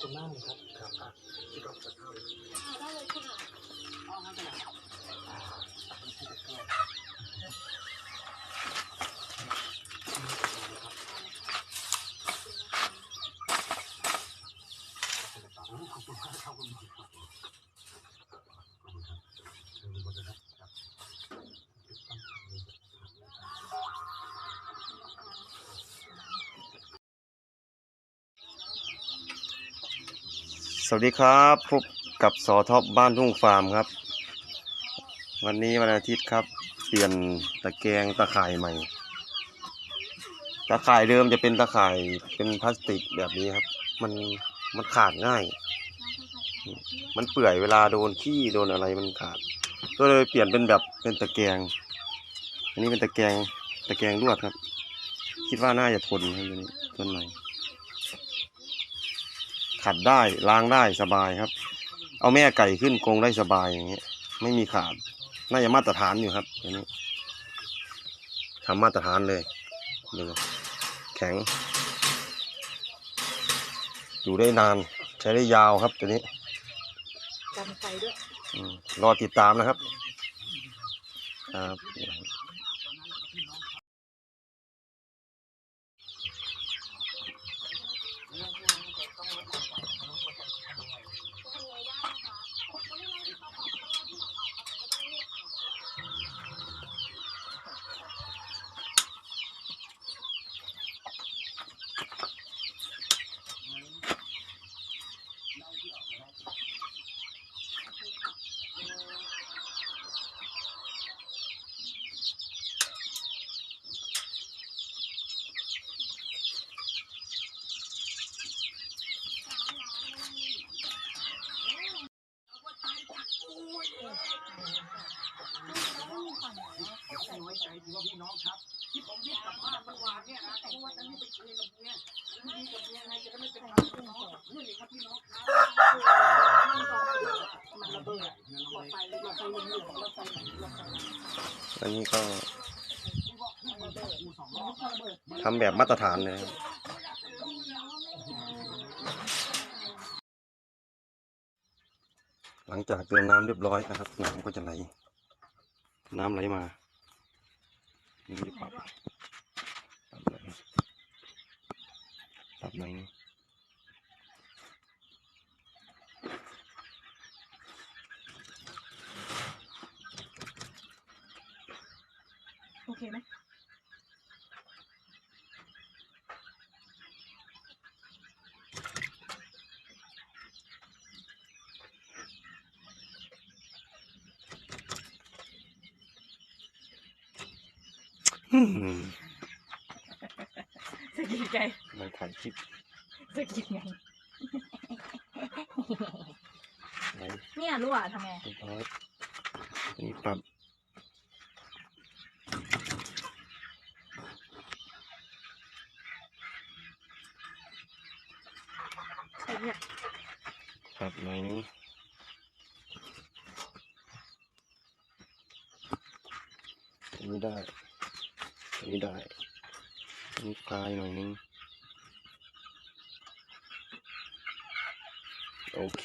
คุณมากเครับครับอะพี่ดอกจะเข้าเลยได้เลยค่ะ สวัสดีครับพบกับสอท็อปบ้านทุ่งฟาร์มครับ วันนี้วันอาทิตย์ครับ เปลี่ยนตะแกรงตะข่ายใหม่ ตะข่ายเดิมจะเป็นตะข่ายเป็นพลาสติกแบบนี้ครับ มันมันขาดง่าย มันเปื่อยเวลาโดนขี้โดนอะไรมันขาด ก็เลยเปลี่ยนเป็นแบบเป็นตะแกรงอันนี้เป็นตะแกรงตะแกรงลวดครับ คิดว่าน่าจะทนครับตัวนี้ต้นใหม่ ขัดได้ล้างได้สบายครับ เอาแม่ไก่ขึ้นกรงได้สบายอย่างเงี้ย ไม่มีขาด น่าจะมาตรฐานอยู่ครับอันนี้ทำมาตรฐานเลยดูแข็ง อยู่ได้นานใช้ได้ยาวครับตัวนี้กันไฟด้วยอืมรอติดตามนะครับ ครับ อันนี้ก็ทำแบบมาตรฐานเลยครับหลังจากเติมน้ำเรียบร้อยนะครับน้ำก็จะไหล น้ำไหลมานี่ปรับ ปรับไหน ปรับไห ดไงมาถ่ายคลิปสกิดไงไหนเนี่ยรู้อะทำไงเรียบร้อยนี่ปรับใช่เนี่ยปรับหน่อยนึงอันนี้ได้อันนี้ได้ คลายหน่อยนึง โอเค